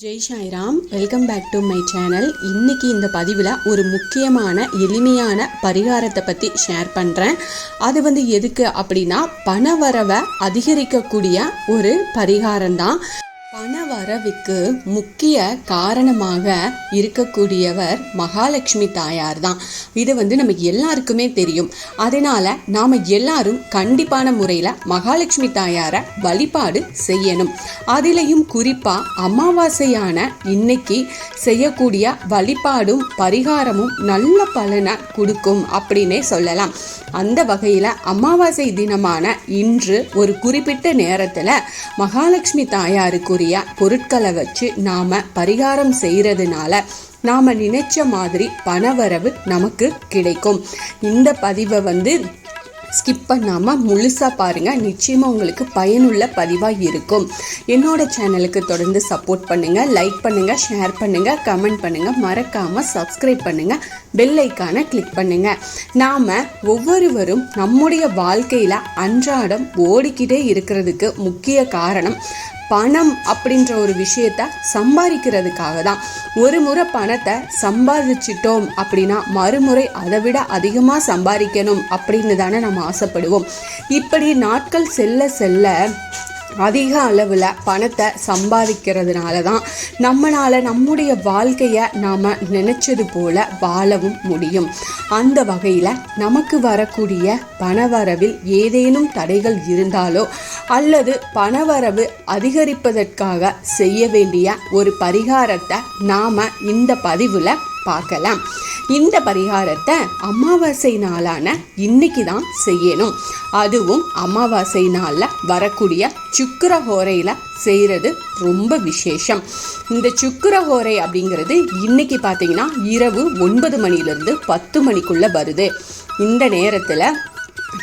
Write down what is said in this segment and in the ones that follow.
Jai Sairam welcome back to my channel. இன்னைக்கு இந்த பதிவில் ஒரு முக்கியமான எளிமையான பரிகாரத்தை பற்றி ஷேர் பண்ணுறேன் அது வந்து எதுக்கு அப்படின்னா பணவரவை அதிகரிக்கக்கூடிய ஒரு பரிகாரம் தான் பண வரவுக்கு முக்கிய காரணமாக இருக்கக்கூடியவர் மகாலட்சுமி தாயார் தான். இது வந்து நமக்கு எல்லாருக்குமே தெரியும். அதனால நாம் எல்லாரும் கண்டிப்பான முறையில் மகாலட்சுமி தாயாரை வழிபாடு செய்யணும். அதிலையும் குறிப்பாக அமாவாசையான இன்னைக்கு செய்யக்கூடிய வழிபாடும் பரிகாரமும் நல்ல பலனை கொடுக்கும் அப்படின்னே சொல்லலாம். அந்த வகையில் அமாவாசை தினமான இன்று ஒரு குறிப்பிட்ட நேரத்தில் மகாலட்சுமி தாயாருக்குரிய பொருட்களை வச்சு நாம் பரிகாரம் செய்கிறதுனால நாம் நினைச்ச மாதிரி பணவரவு நமக்கு கிடைக்கும். இந்த பதிவை வந்து ஸ்கிப் பண்ணாமல் முழுசாக பாருங்கள் நிச்சயமாக உங்களுக்கு பயனுள்ள பதிவாக இருக்கும். என்னோட சேனலுக்கு தொடர்ந்து சப்போர்ட் பண்ணுங்கள் லைக் பண்ணுங்கள் ஷேர் பண்ணுங்கள் கமெண்ட் பண்ணுங்கள் மறக்காமல் சப்ஸ்கிரைப் பண்ணுங்கள் பெல் ஐக்கானை கிளிக் பண்ணுங்கள் நாம் ஒவ்வொருவரும் நம்முடைய வாழ்க்கையில் அன்றாடம் ஓடிக்கிட்டே இருக்கிறதுக்கு முக்கிய காரணம் பணம் அப்படின்ற ஒரு விஷயத்த சம்பாதிக்கிறதுக்காக தான் ஒரு முறை பணத்தை சம்பாதிச்சிட்டோம் அப்படின்னா மறுமுறை அதை விட அதிகமாக சம்பாதிக்கணும் அப்படின்னு தானே நம்ம ஆசைப்படுவோம். இப்படி நாட்கள் செல்ல செல்ல அதிக அளவில் பணத்தை சம்பாதிக்கிறதுனால தான் நம்மளால் நம்முடைய வாழ்க்கையை நாம் நினச்சது போல வாழவும் முடியும். அந்த வகையில் நமக்கு வரக்கூடிய பணவரவில் ஏதேனும் தடைகள் இருந்தாலோ அல்லது பணவரவு அதிகரிப்பதற்காக செய்ய வேண்டிய ஒரு பரிகாரத்தை நாம் இந்த பதிவில் பார்க்கலாம். இந்த பரிகாரத்தை அமாவாசை நாளான இன்னைக்கு தான் செய்யணும். அதுவும் அமாவாசை நாளில் வரக்கூடிய சுக்கரஹோரையில் செய்கிறது ரொம்ப விசேஷம். இந்த சுக்கரஹோரை அப்படிங்கிறது இன்னைக்கு பார்த்தீங்கன்னா இரவு ஒன்பது மணிலேருந்து பத்து மணிக்குள்ளே வருது. இந்த நேரத்தில்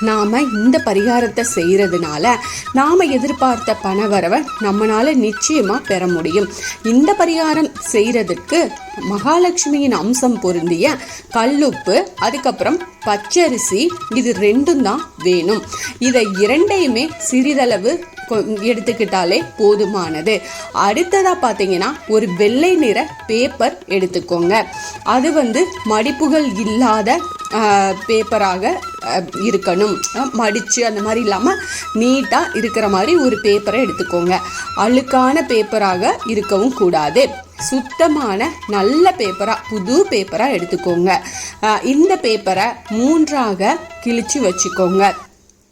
நாம் இந்த பரிகாரத்தை செய்கிறதுனால நாம் எதிர்பார்த்த பணவரவை நம்மளால் நிச்சயமாக பெற முடியும். இந்த பரிகாரம் செய்கிறதுக்கு மகாலட்சுமியின் அம்சம் பொருந்திய கல்லுப்பு அதுக்கப்புறம் பச்சரிசி இது ரெண்டும் தான் வேணும். இதை இரண்டையுமே சிறிதளவு எடுத்துக்கிட்டாலே போதுமானது. அடுத்ததாக பார்த்தீங்கன்னா ஒரு வெள்ளை நிற பேப்பர் எடுத்துக்கோங்க. அது வந்து மடிப்புகள் இல்லாத பேப்பராக இருக்கணும். மடித்து மடிச்சு அந்த மாதிரி இல்லாமல் நீட்டாக இருக்கிற மாதிரி ஒரு பேப்பரை எடுத்துக்கோங்க. அழுக்கான பேப்பராக இருக்கவும் கூடாது. சுத்தமான நல்ல பேப்பராக புது பேப்பராக எடுத்துக்கோங்க. இந்த பேப்பரை மூன்றாக கிழிச்சு வச்சுக்கோங்க.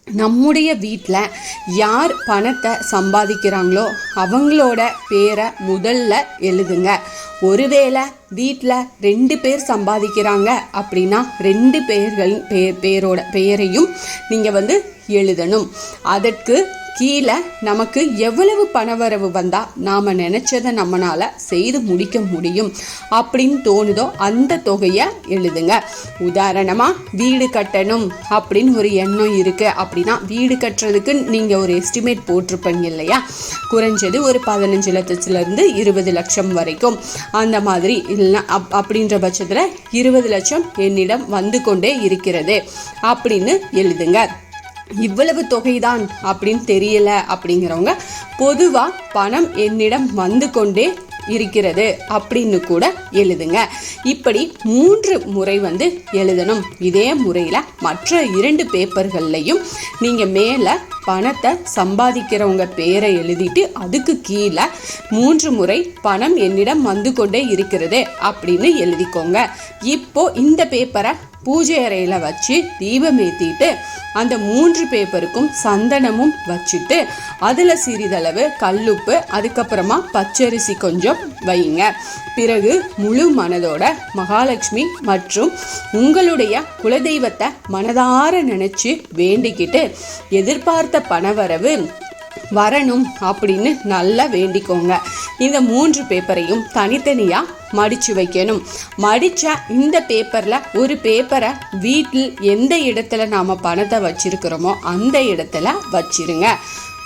நம்முடைய வீட்டில் யார் பணத்தை சம்பாதிக்கிறாங்களோ அவங்களோட பேரை முதல்ல எழுதுங்க. ஒருவேளை வீட்டில் ரெண்டு பேர் சம்பாதிக்கிறாங்க அப்படின்னா ரெண்டு பேர்களின் பே பேரோட பெயரையும் நீங்கள் வந்து எழுதணும். அதற்கு கீழே நமக்கு எவ்வளவு பணவரவு வந்தால் நாம் நினச்சதை நம்மளால் செய்து முடிக்க முடியும் அப்படின்னு தோணுதோ அந்த தொகையை எழுதுங்க. உதாரணமாக வீடு கட்டணும் அப்படின்னு ஒரு எண்ணம் இருக்குது அப்படின்னா வீடு கட்டுறதுக்கு நீங்கள் ஒரு எஸ்டிமேட் போட்டிருப்பீங்க இல்லையா? குறைஞ்சது ஒரு பதினஞ்சு லட்சத்துலேருந்து இருபது லட்சம் வரைக்கும். அந்த மாதிரி இல்லைன்னா அப் அப்படின்ற பட்சத்தில் இருபது லட்சம் என்னிடம் வந்து கொண்டே இருக்கிறது அப்படின்னு எழுதுங்க. இவ்வளவு தொகைதான் அப்படின்னு தெரியல அப்படிங்கிறவங்க பொதுவாக பணம் என்னிடம் வந்து கொண்டே இருக்கிறது அப்படின்னு கூட எழுதுங்க. இப்படி மூன்று முறை வந்து எழுதணும். இதே முறையில் மற்ற இரண்டு பேப்பர்கள்லையும் நீங்கள் மேலே பணத்தை சம்பாதிக்கிறவங்க பேரை எழுதிட்டு அதுக்கு கீழே மூன்று முறை பணம் என்னிடம் வந்து கொண்டே இருக்கிறது அப்படின்னு எழுதிக்கோங்க. இப்போ இந்த பேப்பரை பூஜை அறையில் வச்சு தீபம் ஏற்றிட்டு அந்த மூன்று பேப்பருக்கும் சந்தனமும் வச்சுட்டு அதில் சிறிதளவு கல்லுப்பு அதுக்கப்புறமா பச்சரிசி கொஞ்சம் வையுங்க பிறகு முழு மனதோட மகாலட்சுமி மற்றும் உங்களுடைய குலதெய்வத்தை மனதார நினச்சி வேண்டிக்கிட்டு எதிர்பார்த்த பணவரவு வரணும் அப்படின்னு நல்லா வேண்டிக்கோங்க. இந்த மூன்று பேப்பரையும் தனித்தனியாக மடித்து வைக்கணும். மடித்த இந்த பேப்பரில் ஒரு பேப்பரை வீட்டில் எந்த இடத்துல நாம் பணத்தை வச்சுருக்கிறோமோ அந்த இடத்துல வச்சிருங்க.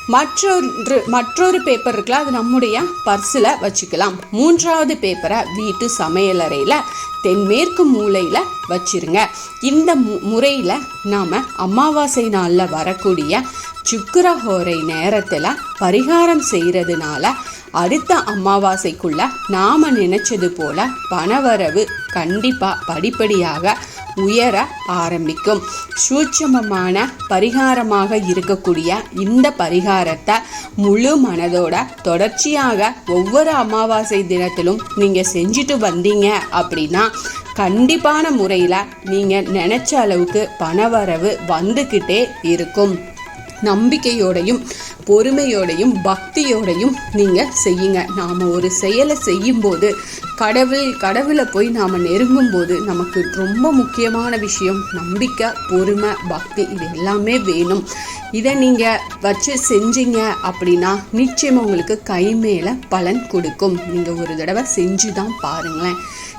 மற்றொன்று மற்றொரு பேப்பர் இருக்குல்ல அது நம்முடைய பர்ஸில் வச்சுக்கலாம். மூன்றாவது பேப்பரை வீட்டு சமையலறையில் தென்மேற்கு மூலையில் வச்சிருங்க. இந்த மு முறையில் நாம் அமாவாசை நாளில் வரக்கூடிய சுக்கரஹோரை நேரத்தில் பரிகாரம் செய்கிறதுனால அடுத்த அமாவாசைக்குள்ள நாம நினைச்சது போல பணவரவு கண்டிப்பா படிப்படியாக உயர ஆரம்பிக்கும். சூட்சமமான பரிகாரமாக இருக்கக்கூடிய இந்த பரிகாரத்தை முழு மனதோட தொடர்ச்சியாக ஒவ்வொரு அமாவாசை தினத்திலும் நீங்கள் செஞ்சுட்டு வந்தீங்க அப்படின்னா கண்டிப்பான முறையில் நீங்கள் நினச்ச அளவுக்கு பணவரவு வந்துக்கிட்டே இருக்கும். நம்பிக்கையோடையும் பொறுமையோடையும் பக்தியோடையும் நீங்கள் செய்யுங்க. நாம் ஒரு செயலை செய்யும்போது கடவுள் கடவுளை போய் நாம் நெருங்கும்போது நமக்கு ரொம்ப முக்கியமான விஷயம் நம்பிக்கை பொறுமை பக்தி இது எல்லாமே வேணும். இதை நீங்கள் வச்சு செஞ்சீங்க அப்படின்னா நிச்சயம் உங்களுக்கு கை மேலே பலன் கொடுக்கும். நீங்கள் ஒரு தடவை செஞ்சு தான் பாருங்களேன்.